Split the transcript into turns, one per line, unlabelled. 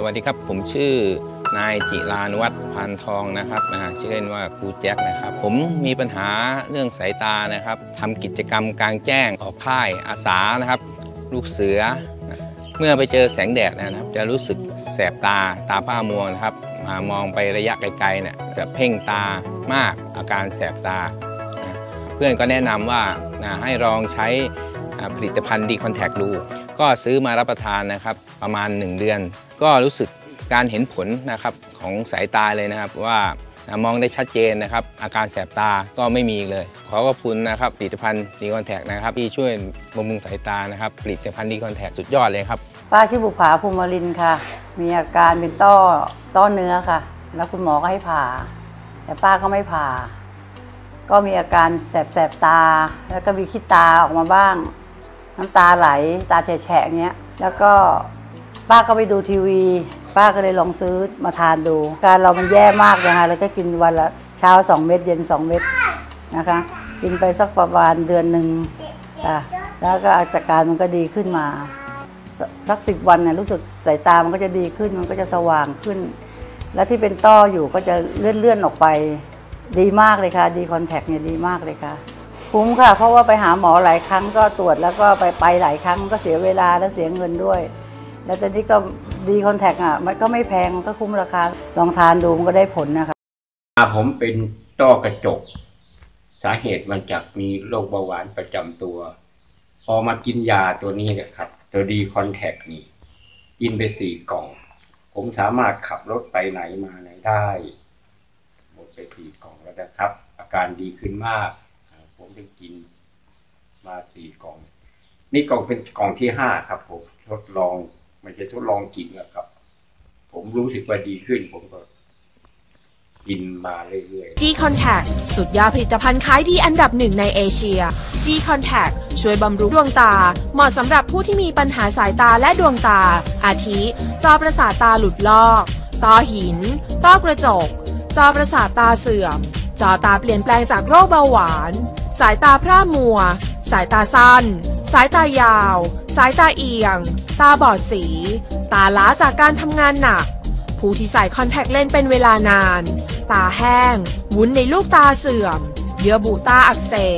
สวัสดีครับ ผมชื่อนายจิรานวัฒน์พานทองนะครับนะฮะชื่อเล่นว่าครูแจ็คนะครับ ผมมีปัญหาเรื่องสายตานะครับทำกิจกรรมกลางแจ้งออกค่ายอาสานะครับ ลูกเสือ เมื่อไปเจอแสงแดดนะครับ จะรู้สึกแสบตาตาผ้ามัวนะครับมามองไประยะไกลๆเนี่ยจะเพ่งตามากอาการแสบตานะเพื่อนก็แนะนำว่านะให้ลองใช้ ผลิตภัณฑ์ดีคอนแทคดูก็ซื้อมารับประทานนะครับประมาณ 1 เดือน ก็รู้สึกการเห็นผลนะครับของสายตาเลยนะครับว่ามองได้ชัดเจนนะครับ อาการแสบตาก็ไม่มีเลย ขอขอบคุณนะครับผลิตภัณฑ์ดีคอนแทคนะครับที่ช่วยบำรุงสายตานะครับผลิตภัณฑ์ดีคอนแทคสุดยอดเลยครับ
ป้าชื่อบุภาภูมิรินค่ะ มีอาการเป็นต้อต้อเนื้อค่ะ แล้วคุณหมอก็ให้ผ่า แต่ป้าก็ไม่ผ่า ก็มีอาการแสบๆตา แล้วก็มีขี้ตาออกมาบ้าง น้ำตาไหลตาแฉะๆอย่างเงี้ยแล้วก็ป้าก็ไปดูทีวี ป้าก็เลยลองซื้อมาทานดู การเรามันแย่มากนะคะแล้วก็กินวันละเช้า 2 เม็ดเย็น 2 เม็ดนะคะกินไปสักประมาณเดือนหนึ่งค่ะแล้วก็อาการมันก็ดีขึ้นมา สักสิบวันเนี่ยรู้สึกสายตามันก็จะดีขึ้นมันก็จะสว่างขึ้น และที่เป็นต้ออยู่ก็จะเลื่อนเลื่อนๆออกไป ดีมากเลยค่ะ ดีคอนแทคเนี่ยดีมากเลยค่ะ คุ้มค่ะ เพราะว่าไปหาหมอหลายครั้งก็ตรวจแล้วก็ไปไปหลายครั้งก็เสียเวลาและเสียเงินด้วย แล้วตอนนี้ก็ดีคอนแทคอะมันก็ไม่แพงมันก็คุ้มราคาลองทานดูมันก็ได้ผลนะคะ
ผมเป็นต้อกระจก สาเหตุมันจากมีโรคเบาหวานประจำตัว พอมากินยาตัวนี้เนี่ยครับ ตัวดีคอนแทคนี่กินไปสี่กล่อง ผมสามารถขับรถไปไหนมาไหนได้ หมดไปสี่กล่องแล้วนะครับ อาการดีขึ้นมาก ได้กินมาสี่กล่อง นี่กล่องเป็นกล่องที่ห้าครับ ผมทดลองไม่ใช่ทดลองกินนะครับ ผมรู้สึกว่าดีขึ้น ผมก็กินมาเรื่อยๆ
D Contact สุดยอดผลิตภัณฑ์ขายดีอันดับหนึ่งในเอเชีย D Contact ช่วยบำรุงดวงตา เหมาะสำหรับผู้ที่มีปัญหาสายตาและดวงตา อาทิจอประสาทตาหลุดลอก ต้อหิน ต้อกระจก จอประสาทตาเสื่อม จอตาเปลี่ยนแปลงจากโรคเบาหวาน สายตาพร่ามัว สายตาสั้น สายตายาว สายตาเอียง ตาบอดสี ตาล้าจากการทำงานหนัก ผู้ที่ใส่คอนแทคเลนส์เป็นเวลานาน ตาแห้ง วุ้นในลูกตาเสื่อม เยื่อบุตาอักเสบ